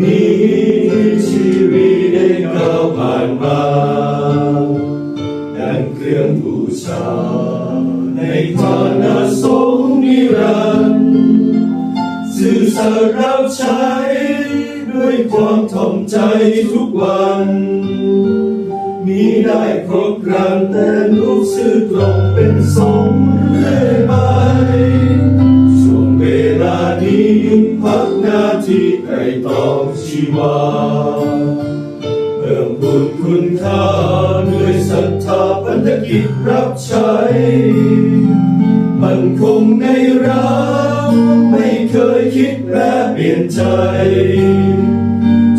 ชีวิตได้ก้าวผ่านมาดังเครื่องบูชา ในฐานะสงฆ์นิรันดร์สื่อสารรับใช้ด้วยความถ่อมใจทุกวัน มีได้ครบครันแต่ลูกซื่อตรงเป็นสงเรื่อยไป พักหน้าที่ไตรตองชีวาเพิ่มบุญคุณค่าด้วยศรัทธาพันธกิจรับใช้ มันคงในรักไม่เคยคิดแปรเปลี่ยนใจ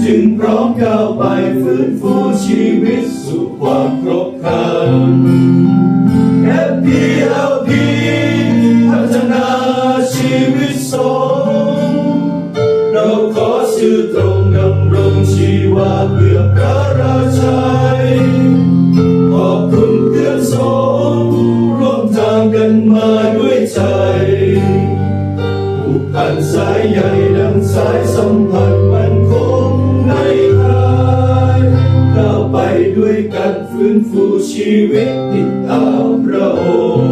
จึงพร้อมก้าวไปฟื้นฟูชีวิตสู่ความครบครัน FPLP พัฒนาชีวิตสง อสื่อตรงดำรงชีวาเพื่อพระราชัยขอบคุณเพื่อนสงร่วมทางกันมาด้วยใจผูกพันสายใยดังสายสัมพันธ์มันคงไม่คลายก้าวไปด้วยกันฟื้นฟูชีวิตติดตามพระองค์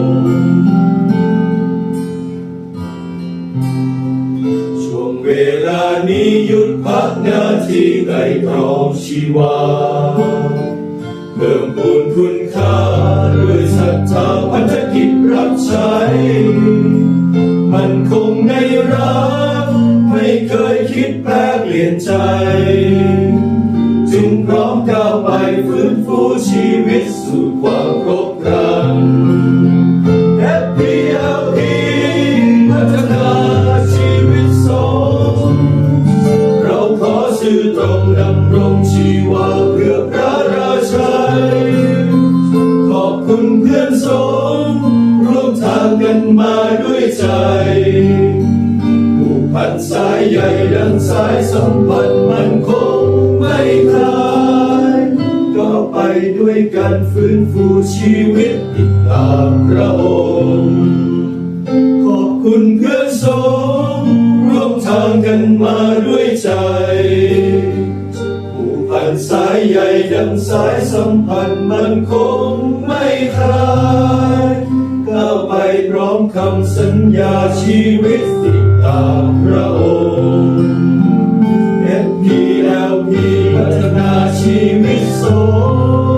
เวลานี้หยุดพักหน้าที่ไก่ตรองชีวา เพิ่มพูนคุณค่าด้วยศรัทธาพันธกิจรับใช้ มันคงในรักไม่เคยคิดแปรเปลี่ยนใจ จึงพร้อมก้าวไปฟื้นฟูชีวิตสู่ความ ใจผูกพันสายใยดังสายสัมพันธ์มันคงไม่คลายก็ไปด้วยกันฟื้นฟูชีวิตติดตามพระองค์ขอบคุณเพื่อนสงร่วมทางกันมาด้วยใจผูกพันสายใยดังสายสัมพันธ์มันคงไม่คลายก้ พร้อมคำสัญญาชีวิตติดตามพระองค์ FPLP พัฒนาชีวิตสงฆ์สู่